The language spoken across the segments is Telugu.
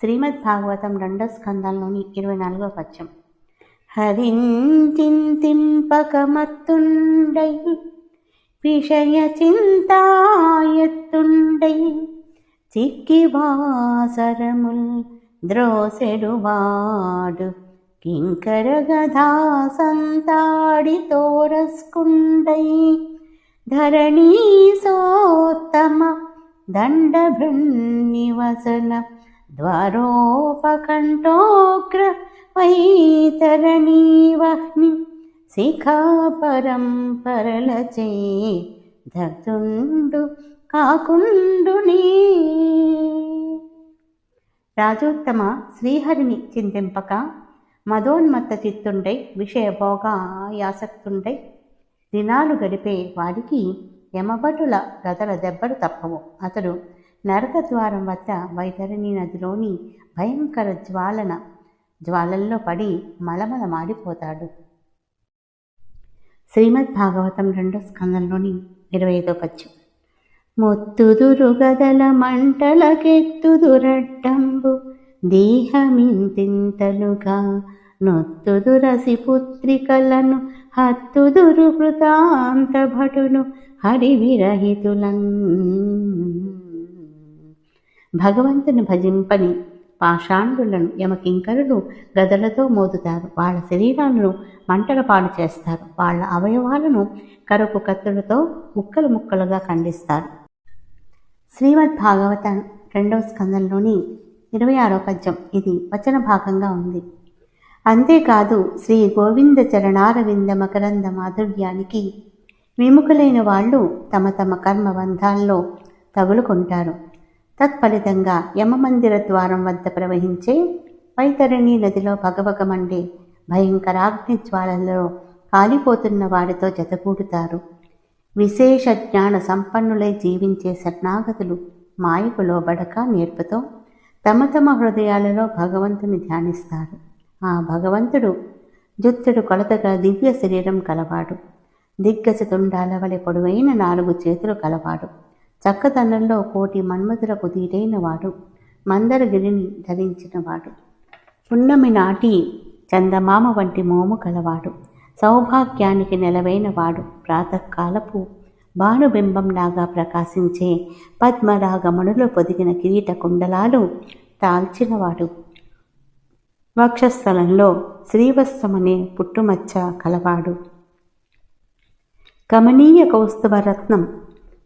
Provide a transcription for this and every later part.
శ్రీమద్ భాగవతం రెండో స్కందంలోని ఇరవై నాలుగో పద్యం. హరింతింపకమత్తుండై విషయ చింతాయత్తుండై చిక్కి వాసరముల్ ద్రోసెడువాడు కింకర గధా సంతాడి తోరస్కుండై ధరణీ సోత్తమ దండభృన్నివసన ద్వారోపకంఠోగ్ర వైతరణీవహ్ని శిఖా పరంపరలచే దగ్ధుండు కాకుండునే. రాజోత్తమ శ్రీహరిని చింతింపక మదోన్మత్త చిత్తుండై విషయభోగాయాసక్తుండై దినాలు గడిపే వాడికి యమభటుల గదల దెబ్బలు తప్పవు. అతడు నరక ద్వారం వద్ద వైతరణి నదిలోని భయంకర జ్వాలన జ్వాలల్లో పడి మలమల మాడిపోతాడు శ్రీమద్ భాగవతం రెండో స్కందంలోని ఇరవై ఐదో పద్యం. మొత్తుదురు గదల మంటలకెత్తుదురడ్డంబు దేహమింతింతలుగా నొత్తుదురసి పుత్రికలను హత్తుదురు కృతాంత భటులు హరివిరహితులన్ భగవంతుని భజింపని పాషాండులను యమకింకరులు గదలతో మోదుతారు. వాళ్ళ శరీరాలను మంటల పాలు చేస్తారు. వాళ్ళ అవయవాలను కరుపు కత్తులతో ముక్కలు ముక్కలుగా ఖండిస్తారు. శ్రీమద్ భాగవత రెండవ స్కందంలోని ఇరవై ఆరో పద్యం. ఇది వచన భాగంగా ఉంది. అంతేకాదు శ్రీ గోవింద చరణారవింద మకరంద మాధుర్యానికి విముఖులైన వాళ్ళు తమ తమ కర్మ బంధాల్లో తగులుకుంటారు. తత్ఫలితంగా యమమందిర ద్వారం వద్ద ప్రవహించే వైతరణి నదిలో భగభగమండి. భయంకరాగ్ని జ్వాలల్లో కాలిపోతున్న వారితో జతకూడుతారు. విశేష జ్ఞాన సంపన్నులై జీవించే శరణాగతులు మాయకు లోబడక నేర్పుతో తమ తమ హృదయాలలో భగవంతుని ధ్యానిస్తారు. ఆ భగవంతుడు జుత్తుడు కొలతగా దివ్య శరీరం కలవాడు. దిగ్గజ తుండాల వలె పొడవైన నాలుగు చేతులు కలవాడు. చక్కదనంలో కోటి మన్మధులకు తీరైనవాడు మందరగిరిని ధరించినవాడు పున్నమి నాటి చందమామ వంటి మోము కలవాడు. సౌభాగ్యానికి నెలవైనవాడు ప్రాతకాలపు భానుబింబంలాగా ప్రకాశించే పద్మరాగమణులు పొదిగిన కిరీట కుండలాలు తాల్చినవాడు. వక్షస్థలంలో శ్రీవస్త్రమనే పుట్టుమచ్చ కలవాడు. గమనీయ కౌస్తుభరత్నం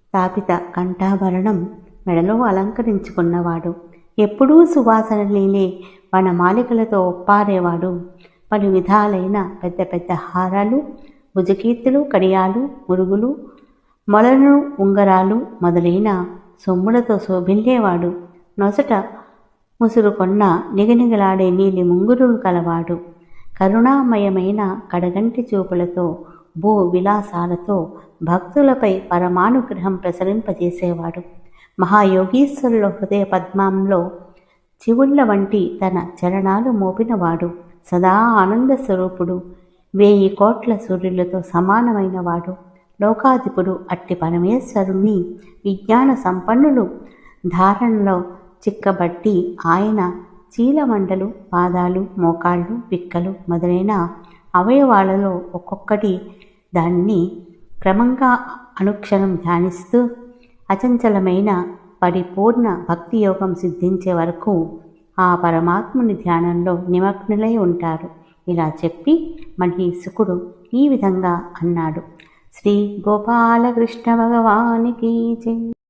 స్థాపిత కంఠాభరణం మెడలో అలంకరించుకున్నవాడు. ఎప్పుడూ సువాసన లేని వనమాలికలతో ఒప్పారేవాడు. పలు విధాలైన పెద్ద పెద్ద హారాలు భుజకీర్తులు కడియాలు మురుగులు మొలను ఉంగరాలు మొదలైన సొమ్ములతో శోభిల్లేవాడు. నొసట ముసురుకొన్న నిగనిగలాడే నీలి ముంగురులు కలవాడు. కరుణామయమైన కడగంటి చూపులతో భూ విలాసాలతో భక్తులపై పరమానుగ్రహం ప్రసరింపజేసేవాడు. మహాయోగీశ్వరుల హృదయ పద్మంలో చివుళ్ళ వంటి తన చరణాలు మోపినవాడు. సదా ఆనంద స్వరూపుడు. వేయి కోట్ల సూర్యులతో సమానమైనవాడు. లోకాధిపుడు అట్టి పరమేశ్వరుణ్ణి విజ్ఞాన సంపన్నులు ధారణలో చిక్కబట్టి ఆయన చీలమండలు పాదాలు మోకాళ్ళు పిక్కలు మొదలైన అవయవాలలో ఒక్కొక్కటి దాన్ని క్రమంగా అనుక్షణం ధ్యానిస్తూ అచంచలమైన పరిపూర్ణ భక్తి యోగం సిద్ధించే వరకు ఆ పరమాత్ముని ధ్యానంలో నిమగ్నులై ఉంటారు. ఇలా చెప్పి మహీసుకుడు ఈ విధంగా అన్నాడు. శ్రీ గోపాలకృష్ణ భగవానికి జై.